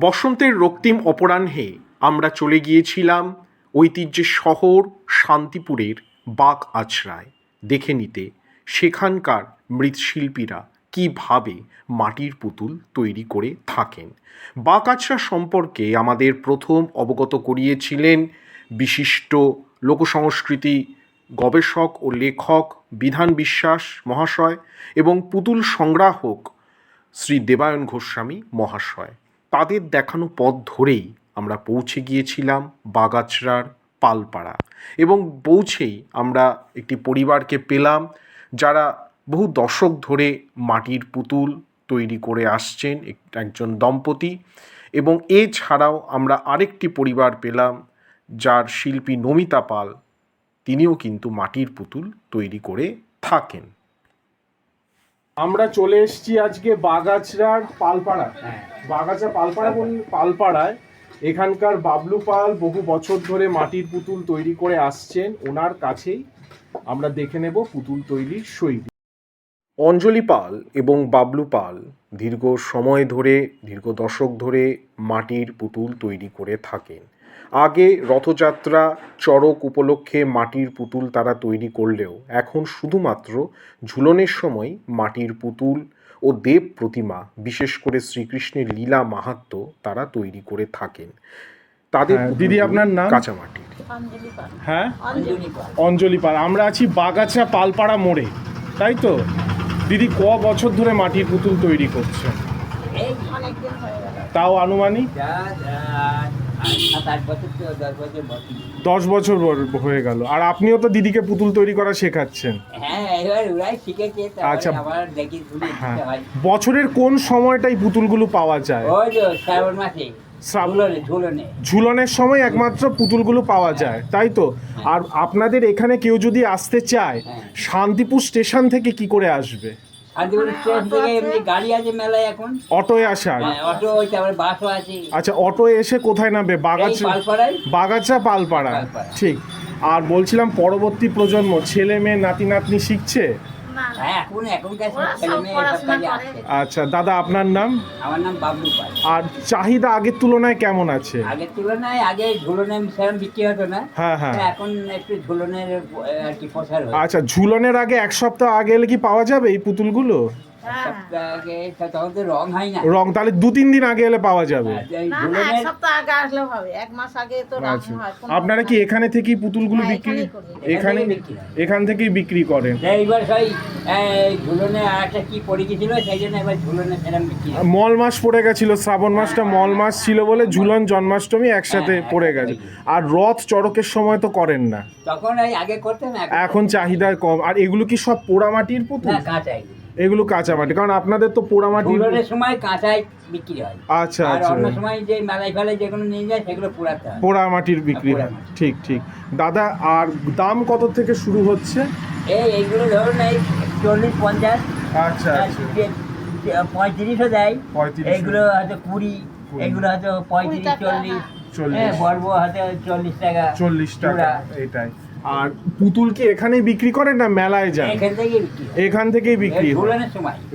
বসন্তের রক্তিম অপরাহ্নে আমরা চলে গিয়েছিলাম ঐতিহ্যের শহর শান্তিপুরের বাক আছড়ায়। দেখে নিতে সেখানকার মৃৎশিল্পীরা কীভাবে মাটির পুতুল তৈরি করে থাকেন। বাক আছড়া সম্পর্কে আমাদের প্রথম অবগত করিয়েছিলেন বিশিষ্ট লোকসংস্কৃতি গবেষক ও লেখক বিধান বিশ্বাস মহাশয় এবং পুতুল সংগ্রাহক শ্রী দেবায়ন গোস্বামী মহাশয়। তাদের দেখানো পথ ধরেই আমরা পৌঁছে গিয়েছিলাম বাগাছড়ার পালপাড়া এবং পৌঁছেই আমরা একটি পরিবারকে পেলাম যারা বহু দশক ধরে মাটির পুতুল তৈরি করে আসছেন এক- একজন দম্পতি এবং এছাড়াও আমরা আরেকটি পরিবার পেলাম যার শিল্পী নমিতা পাল, তিনিও কিন্তু মাটির পুতুল তৈরি করে থাকেন। আমরা চলে এসেছি আজকে বাগাছড়ার পালপাড়া বাগাছা পালপাড়া বল- পালপাড়ায়। এখানকার বাবলু পাল বহু বছর ধরে মাটির পুতুল তৈরি করে আসছেন। ওনার কাছেই আমরা দেখে নেব পুতুল তৈরির শৈলী। অঞ্জলি পাল এবং বাবলু পাল দীর্ঘ সময় ধরে দীর্ঘ দশক ধরে মাটির পুতুল তৈরি করে থাকেন। আগে রথযাত্রা চড়ক উপলক্ষে মাটির পুতুল তারা তৈরি করলেও এখন শুধুমাত্র ঝুলনের সময় মাটির পুতুল ও দেব প্রতিমা বিশেষ করে শ্রীকৃষ্ণের লীলা মাহাত্ম্য তারা তৈরি করে থাকেন। তাদের হ্যাঁ, দিদি, আপনার নাম? কাঁচামাটির। অঞ্জলি হ্যাঁ? অঞ্জলি পাল। আমরা আছি বাগাছা পালপাড়া মোড়ে তাই তো? দিদি ক বছর ধরে মাটির পুতুল তৈরি গেল। তাও আনুমানিক? দশ বছর হয়ে গেল। আর আপনিও তো দিদিকে পুতুল তৈরি করা শেখাচ্ছেন। হ্যাঁ আচ্ছা। হ্যাঁ। বছরের কোন সময়টাই পুতুলগুলো পাওয়া যায়? ঝুলনের সময় একমাত্র পুতুলগুলো পাওয়া যায় তাই তো? আর আপনাদের এখানে কেউ যদি আসতে চায় হ্যাঁ। শান্তিপুর স্টেশন থেকে কি করে আসবে? থেকে এমনি গাড়ি আছে মেলায় এখন। অটোয় হ্যাঁ, অটো ওই তারপরে বাসও আছে। আচ্ছা অটো এসে কোথায় নামবে? এই বাগাছা পালপাড়ায়। পালপাড়া। ঠিক। আর বলছিলাম পরবর্তী প্রজন্ম ছেলে মেয়ে নাতি নাতনি শিখছে? হ্যাঁ আচ্ছা দাদা আপনার নাম? আমার নাম বাবলু পাল। আর চাহিদা আগের তুলনায় কেমন আছে? আগের তুলনায় আগে ঝুলনে সেরকম বিক্রি হতো না। হ্যাঁ হ্যাঁ। এখন একটু ঝুলনের আর কি প্রসার আচ্ছা ঝুলনের আগে এক সপ্তাহ আগে এলে কি পাওয়া যাবে এই পুতুলগুলো? হ্যাঁ। রং হয় না। রং তাহলে দু তিন দিন আগে এলে পাওয়া যাবে। আচ্ছা। হয় কোনো আপনারা কি এখানে থেকেই পুতুলগুলো হ্যাঁ, বিক্রি এখানে। এখান থেকেই বিক্রি করেন। এইবার সেই ঝুলনে আর কি পড়ে গেছিল সেই জন্য এবার ঝুলনে সেরকম বিক্রি মল মাস পড়ে গেছিল শ্রাবণ মাসটা মল মাস ছিল বলে ঝুলন জন্মাষ্টমী একসাথে পড়ে গেছে। আর রথ চড়কের সময় তো করেন না। তখন আগে করতেন এখন চাহিদা কম। আর এগুলো কি সব পোড়ামাটির পুতুল? না কাঁচাই। এগুলো কাঁচা মাটি কারণ আপনাদের তো পোড়ামাটির ঝুলনের সময় কাঁচাই বিক্রি হয়। আচ্ছা আচ্ছা। অন্য সময় যে মেলায় ফেলায় যেগুলো নিয়ে যায় সেগুলো পুরাতে হয়। পোড়ামাটির বিক্রি হয়। ঠিক ঠিক। দাদা আর দাম কত থেকে শুরু হচ্ছে? এই এইগুলো ধরুন এই চল্লিশ পঞ্চাশ। আচ্ছা আচ্ছা। পঁয়ত্রিশও দেয়। 35 এইগুলো হয়তো কুড়ি। এগুলো হয়তো পঁয়ত্রিশ চল্লিশ। চল্লিশ। হ্যাঁ বলব হয়তো চল্লিশ টাকা চল্লিশ টাকা এটাই আর পুতুল কি এখানেই বিক্রি করেন না মেলায় যান এখান থেকে বিক্রি থেকেই বিক্রি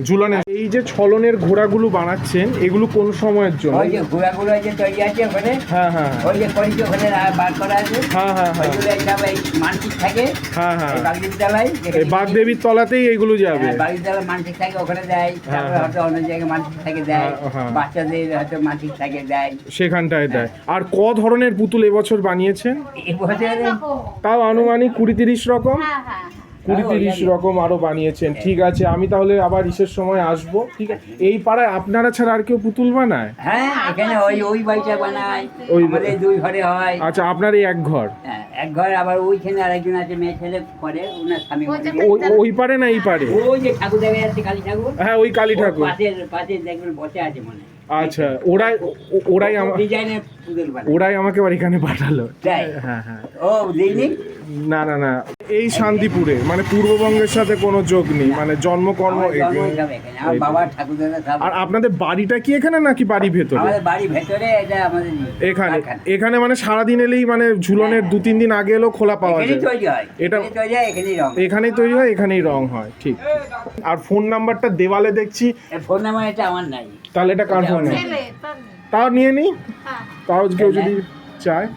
ঝুলনে এই যে ছলনের ঘোড়াগুলো বানাচ্ছেন এগুলো কোন সময়ের জন্য? ওই যে ঘোড়াগুলো যে তৈরি আছে ওখানে হ্যাঁ হ্যাঁ ওই যে করিতে ওখানে বার করা আছে। হ্যাঁ হ্যাঁ হ্যাঁ। ওইগুলো এই মানসিক থাকে। হ্যাঁ হ্যাঁ। এই তলায় এই বাগদেবীর তলাতেই এগুলো যাবে। তলায় মানসিক থাকে ওখানে দেয়। তারপরে হ্যাঁ। হয়তো অন্য জায়গায় মানসিক থাকে দেয়। হ্যাঁ, হ্যাঁ। বাচ্চাদের হয়তো মানসিক থাকে দেয়। সেখানটায় দেয়। আর ক ধরনের পুতুল এবছর বানিয়েছেন? এই বছরে তাও আনুমানিক কুড়ি তিরিশ রকম। হ্যাঁ হ্যাঁ কুড়ি হ্যাঁ, তিরিশ রকম আরও বানিয়েছেন। ঠিক আছে আমি তাহলে আবার ইসের সময় আসব ঠিক আছে? এই পাড়ায় আপনারা ছাড়া আর কেউ পুতুল বানায়? হ্যাঁ এখানে ওই ওই বাড়িটা বানায়। ওই- আমাদের দুই ঘরে হয়। আচ্ছা আপনার এই এক ঘর? এক ঘর আবার ওইখানে আরেকজন আছে মেয়ে ছেলে করে ওনার স্বামী ওই ওই পারে না এই পারে ওই যে ঠাকুর দেখা যাচ্ছে কালী ঠাকুর? হ্যাঁ ওই কালী ঠাকুর। পাশে পাশে দেখবেন বসে আছে মনে। আচ্ছা ওরাই ওরাই ওরাই আমাকে আবার এখানে পাঠালো। হ্যাঁ হ্যাঁ ও না না না। এই শান্তিপুরে মানে পূর্ববঙ্গের সাথে কোনো যোগ নেই মানে জন্মকর্ম আর আপনাদের বাড়িটা কি এখানে নাকি বাড়ি ভেতরে? এখানে। এখানে মানে সারাদিন এলেই মানে ঝুলনের দু তিন দিন আগে এলেও খোলা পাওয়া যায়। এটা- হয় এখানেই রং তৈরি হয় এখানেই রং হয় ঠিক। আর ফোন নাম্বারটা দেওয়ালে দেখছি। ফোন নাম্বার এটা আমার নাই। তাহলে এটা কার তার তাও নিয়ে নিই হ্যাঁ। তাও কেউ যদি চায়?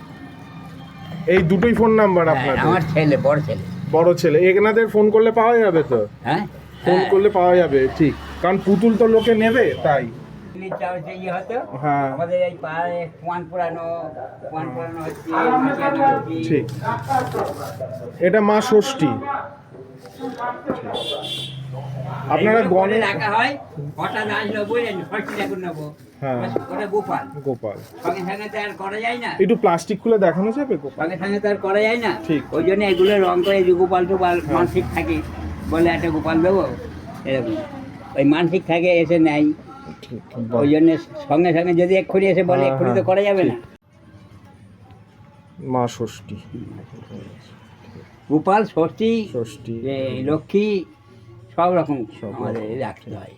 এই দুটোই ফোন নাম্বার আপনার আমার ছেলে বড় ছেলে। বড় ছেলে। এখানাদের ফোন করলে পাওয়া যাবে তো? হ্যাঁ? ফোন করলে পাওয়া যাবে ঠিক। কারণ পুতুল তো লোকে নেবে তাই। ইয়ে হতো হ্যাঁ। ঠিক। এটা মা ষষ্ঠী। আপনারা গণে রাখা হয় হঠাৎ আসলো বুঝলেন নেব হ্যাঁ। ওটা গোপাল। গোপাল। সঙ্গে সঙ্গে তো আর করা যায় না। একটু প্লাস্টিক খুলে দেখানো যাবে গোপাল? সঙ্গে সঙ্গে তো আর করা যায় না। ঠিক। ওই জন্য এগুলো রং করে যে গোপাল টোপাল মানসিক থাকে বলে একটা গোপাল দেবো এরকম। ওই মানসিক থাকে এসে নেয়। ওই জন্য সঙ্গে সঙ্গে যদি এক্ষুনি এসে বলে হ্যাঁ, এক্ষুনি তো হ্যাঁ, করা যাবে না। মা ষষ্ঠী। গোপাল ষষ্ঠী ষষ্ঠী। এই লক্ষ্মী সব রকম আমাদের রাখতে হয়।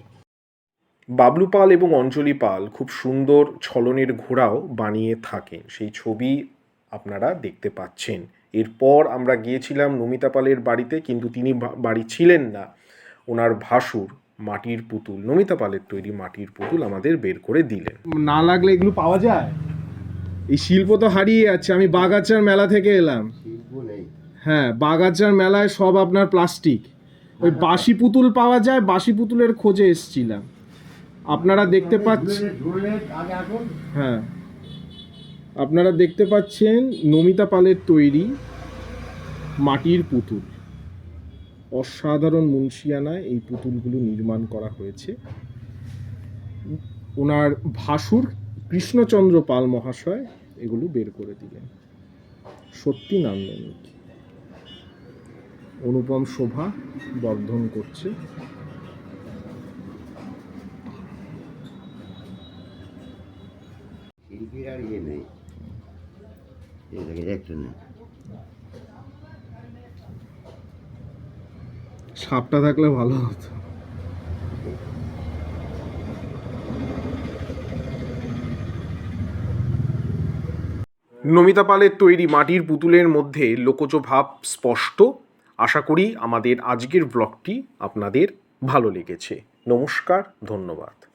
বাবলু পাল এবং অঞ্জলি পাল খুব সুন্দর ছলনের ঘোড়াও বানিয়ে থাকেন। সেই ছবি আপনারা দেখতে পাচ্ছেন। এরপর আমরা গিয়েছিলাম নমিতা পালের বাড়িতে কিন্তু তিনি বা- বাড়ি ছিলেন না। ওনার ভাসুর মাটির পুতুল নমিতা পালের তৈরি মাটির পুতুল আমাদের বের করে দিলেন। না লাগলে এগুলো পাওয়া যায়? এই শিল্প তো হারিয়ে যাচ্ছে আমি বাগাচার মেলা থেকে এলাম। হ্যাঁ বাগাচার মেলায় সব আপনার প্লাস্টিক। ওই বাসি পুতুল পাওয়া যায় বাসি পুতুলের খোঁজে এসছিলাম। আপনারা দেখতে পাচ্ছেন হ্যাঁ। আপনারা দেখতে পাচ্ছেন নমিতা পালের তৈরি মাটির পুতুল। অসাধারণ মুন্সিয়ানায় এই পুতুলগুলো নির্মাণ করা হয়েছে। ওনার ভাসুর কৃষ্ণচন্দ্র পাল মহাশয় এগুলো বের করে দিলেন। সত্যি নান্দনিক অনুপম শোভা বর্ধন করছে। শিল্পীর আর ইয়ে নেই। সাপটা থাকলে ভালো হতো। নমিতা পালের তৈরি মাটির পুতুলের মধ্যে লোকজ ভাব স্পষ্ট। আশা করি আমাদের আজকের ব্লগটি আপনাদের ভালো লেগেছে। নমস্কার ধন্যবাদ।